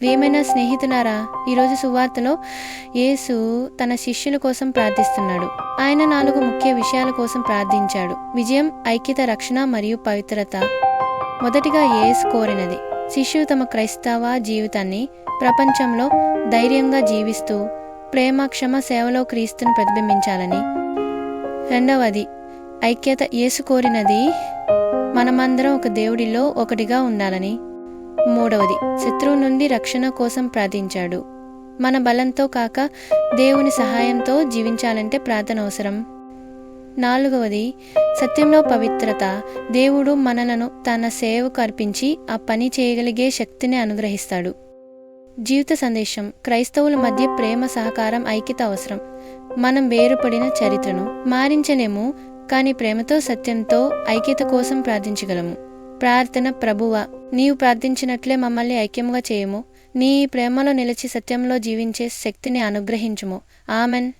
ప్రియమైన స్నేహితునారా ఈరోజు సువార్తలో యేసు తన శిష్యుల కోసం ప్రార్థిస్తున్నాడు. ఆయన నాలుగు ముఖ్య విషయాల కోసం ప్రార్థించాడు. విజయం ఐక్యత రక్షణ మరియు పవిత్రత. మొదటిగా యేసు కోరినది శిష్యులు తమ క్రైస్తవ జీవితాన్ని ప్రపంచంలో ధైర్యంగా జీవిస్తూ ప్రేమ క్షమ సేవలో క్రీస్తును ప్రతిబింబించాలని. రెండవది ఐక్యత యేసు కోరినది మనమందరం ఒక దేవుడిలో ఒకటిగా ఉండాలని. మూడవది శత్రువు నుండి రక్షణ కోసం ప్రార్థించాడు. మన బలంతో కాక దేవుని సహాయంతో జీవించాలంటే ప్రార్థన అవసరం. నాలుగవది సత్యంలో పవిత్రత. దేవుడు మనలను తన సేవకు అర్పించి ఆ పని చేయగలిగే శక్తిని అనుగ్రహిస్తాడు. జీవిత సందేశం క్రైస్తవుల మధ్య ప్రేమ సహకారం ఐక్యత అవసరం. మనం వేరుపడిన చరిత్రను మారించలేము కానీ ప్రేమతో సత్యంతో ఐక్యత కోసం ప్రార్థించగలము. ప్రార్థన ప్రభువ నీవు ప్రార్థించినట్లే మమ్మల్ని ఐక్యముగా చేయము. నీ ప్రేమలో నిలిచి సత్యంలో జీవించే శక్తిని అనుగ్రహించుము. ఆమెన్.